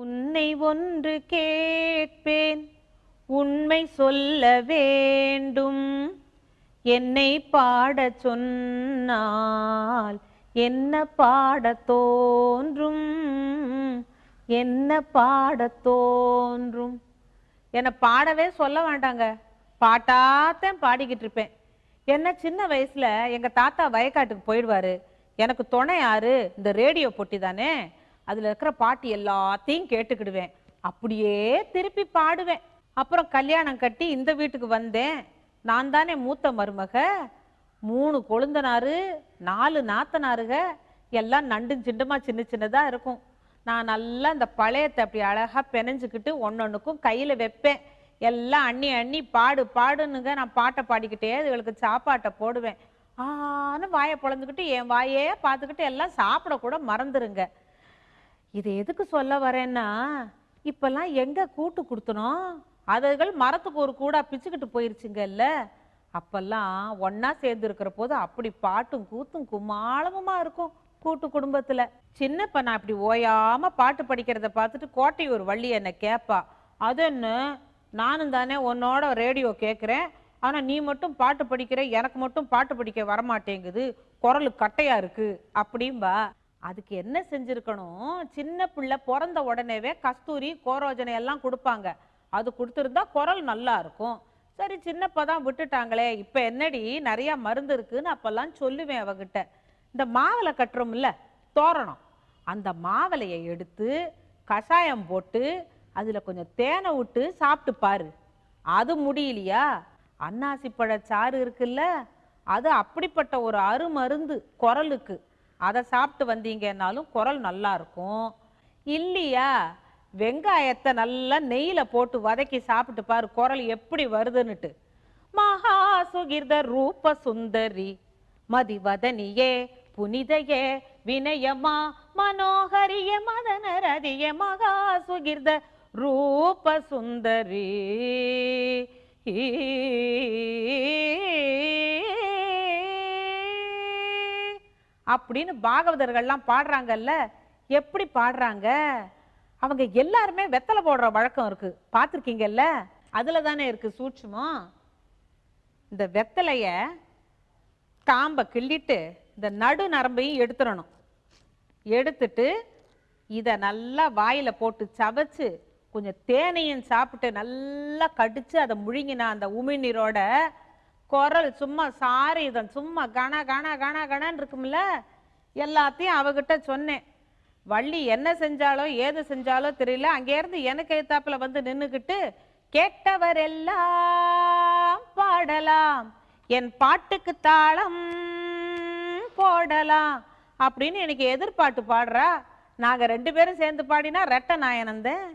உன்னை ஒன்று கேட்பேன் உண்மை சொல்ல வேண்டும். என்னை பாட சொன்னால் என்ன பாட தோன்றும்? என்ன பாட தோன்றும்? என்னை பாடவே சொல்ல வேண்டாங்க. பாட்டாத்தான் பாடிக்கிட்டு இருப்பேன். என்ன சின்ன வயசுல எங்க தாத்தா வயக்காட்டுக்கு போயிடுவாரு. எனக்கு துணை யாரு? இந்த ரேடியோ பொட்டி தானே? அதில் இருக்கிற பாட்டு எல்லாத்தையும் கேட்டுக்கிடுவேன். அப்படியே திருப்பி பாடுவேன். அப்புறம் கல்யாணம் கட்டி இந்த வீட்டுக்கு வந்தேன். நான் தானே மூத்த மருமக. மூணு கொழுந்தனாரு நாலு நாத்தனாருக. எல்லாம் நண்டும் சிண்டுமா சின்ன சின்னதாக இருக்கும். நான் நல்லா இந்த பழையத்தை அப்படி அழகாக பெனஞ்சுக்கிட்டு ஒன்னொன்றுக்கும் கையில் வைப்பேன். எல்லாம் அண்ணி அண்ணி பாடு பாடுனுங்க நான் பாட்டை பாடிக்கிட்டே அதுகளுக்கு சாப்பாட்டை போடுவேன். ஆன்னு வாயை பொழந்துக்கிட்டு என் வாயே பார்த்துக்கிட்டு எல்லாம் சாப்பிட கூட மறந்துருங்க. இது எதுக்கு சொல்ல வரேன்னா இப்பெல்லாம் எங்க கூட்டு கொடுத்தனோம்? அதுகள் மரத்துக்கு ஒரு கூடா பிச்சுக்கிட்டு போயிருச்சுங்கல்ல. அப்பெல்லாம் ஒன்னா சேர்ந்து இருக்கிற போது அப்படி பாட்டும் கூத்தும் கும்மாளமுமா இருக்கும் கூட்டு குடும்பத்துல. சின்னப்ப நான் இப்படி ஓயாம பாட்டு படிக்கிறத பார்த்துட்டு கோட்டை ஒரு வள்ளி என்ன கேப்பா. அது என்ன? நானும் தானே உன்னோட ரேடியோ கேட்குறேன் ஆனா நீ மட்டும் பாட்டு படிக்கிற எனக்கு மட்டும் பாட்டு படிக்க வரமாட்டேங்குது. குரலு கட்டையா இருக்கு. அப்படிம்பா. அதுக்கு என்ன செஞ்சுருக்கணும்? சின்ன பிள்ளை பிறந்த உடனேவே கஸ்தூரி கோரோஜனை எல்லாம் கொடுப்பாங்க. அது கொடுத்துருந்தா குரல் நல்லா இருக்கும். சரி சின்னப்பா தான் விட்டுட்டாங்களே. இப்போ என்னடி? நிறையா மருந்து இருக்குன்னு அப்போல்லாம் சொல்லுவேன் அவகிட்ட. இந்த மாவிளை கட்டுறோம்ல தோரணம். அந்த மாவலையை எடுத்து கஷாயம் போட்டு அதில் கொஞ்சம் தேனை விட்டு சாப்பிட்டு பாரு. அது முடியலையா? அன்னாசி பழச்சாறு இருக்குல்ல அது அப்படிப்பட்ட ஒரு அருமருந்து குரலுக்கு. அதை சாப்பிட்டு வந்தீங்கன்னாலும் குரல் நல்லா இருக்கும். இல்லையா? வெங்காயத்தை நல்லா நெய்யில் போட்டு வதக்கி சாப்பிட்டு பாரு குரல் எப்படி வருதுன்னுட்டு. மகா சுகிர்த ரூப சுந்தரி மதிவதனியே புனிதையே வினயமா மனோகரிய மதனரதிய மகா சுகிர்த ரூப சுந்தரி. அப்படின்னு பாகவதர்கள்லாம் பாடுறாங்கல்ல? எப்படி பாடுறாங்க? அவங்க எல்லாருமே வெத்தலை போடுற வழக்கம் இருக்கு. பார்த்துருக்கீங்கல்ல? அதுல தானே இருக்கு சூட்சுமம் இந்த வெத்தலைய காம்பை கிள்ளிட்டு இந்த நடு நரம்பையும் எடுத்துடணும். எடுத்துட்டு இதை நல்லா வாயில போட்டு சவைச்சு கொஞ்சம் தேனையும் சாப்பிட்டு நல்லா கடிச்சு அதை முழுங்கினா அந்த உமிழ்நீரோட குரல் சும்மா சாரி இதன் சும்மா கண கண கண கணன்னு இருக்கும்ல? எல்லாத்தையும் அவகிட்ட சொன்னேன். வள்ளி என்ன செஞ்சாலோ ஏது செஞ்சாலோ தெரியல. அங்கேருந்து எனக்கு எழுத்தாப்பில் வந்து நின்றுக்கிட்டு கேட்டவர் எல்லாம் பாடலாம். என் பாட்டுக்கு தாளம் போடலாம். அப்படின்னு எனக்கு எதிர்பாட்டு பாடுறா. நாங்கள் ரெண்டு பேரும் சேர்ந்து பாடினா ரெட்ட நாயனந்தேன்